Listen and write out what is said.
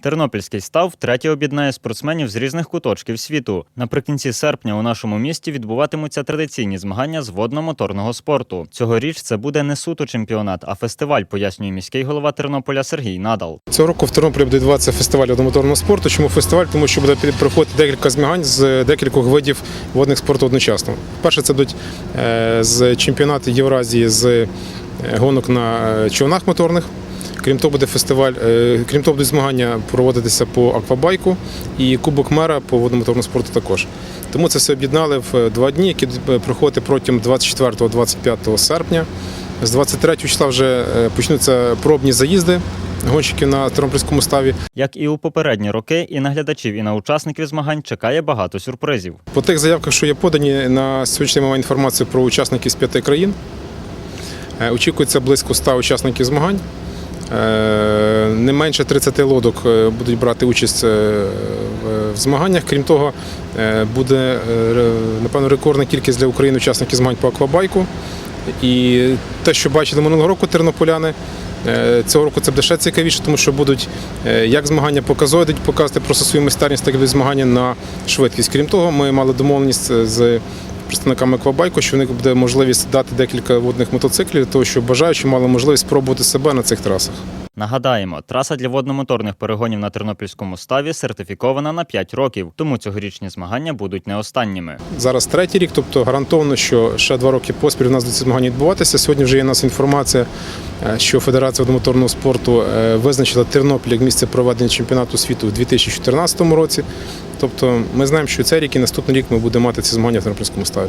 Тернопільський став втретє об'єднає спортсменів з різних куточків світу. Наприкінці серпня у нашому місті відбуватимуться традиційні змагання з водно-моторного спорту. Цьогоріч це буде не суто чемпіонат, а фестиваль, пояснює міський голова Тернополя Сергій Надал. Цього року в Тернополі буде відбуватися фестиваль водомоторного спорту. Чому фестиваль? Тому що буде проходити декілька змагань з декількох видів водних спорту одночасно. Перше, це йдуть е, з чемпіонату Євразії з е, гонок на е, човнах моторних. Крім того, буде фестиваль, е, крім того, будуть змагання проводитися по аквабайку і Кубок мера по водомоторному спорту також. Тому це все об'єднали в е, два дні, які будуть е, проходити протягом 24-25 серпня. З 23 числа вже почнуться пробні заїзди гонщиків на Тернопільському ставі. Як і у попередні роки, і на глядачів, і на учасників змагань чекає багато сюрпризів. По тих заявках, що є подані, на сьогодні ми маємо інформацію про учасників з п'яти країн. Очікується близько 100 учасників змагань. Е, Не менше 30 лодок е, будуть брати участь е, в- змаганнях. Крім того, буде напевно рекордна кількість для України учасників змагань по аквабайку. І те, що бачили минулого року тернополяни, цього року це буде ще цікавіше, тому що будуть як змагання показові, будуть показувати просто свою майстерність, так і змагання на швидкість. Крім того, ми мали домовленість з представниками аквабайку, що в них буде можливість дати декілька водних мотоциклів, для того щоб бажаючі мали можливість спробувати себе на цих трасах. Нагадаємо, траса для водномоторних перегонів на тернопільському ставі сертифікована на 5 років, тому цьогорічні змагання будуть не останніми. Зараз третій рік, тобто гарантовано, що ще два роки поспіль у нас до ці змагання відбуватися. Сьогодні вже є у нас інформація, е, що Федерація водомоторного спорту е, визначила Тернопіль як місце проведення чемпіонату світу у 2014 році. Тобто ми знаємо, що цей рік і наступний рік ми будемо мати ці змагання в Тернопільському ставі.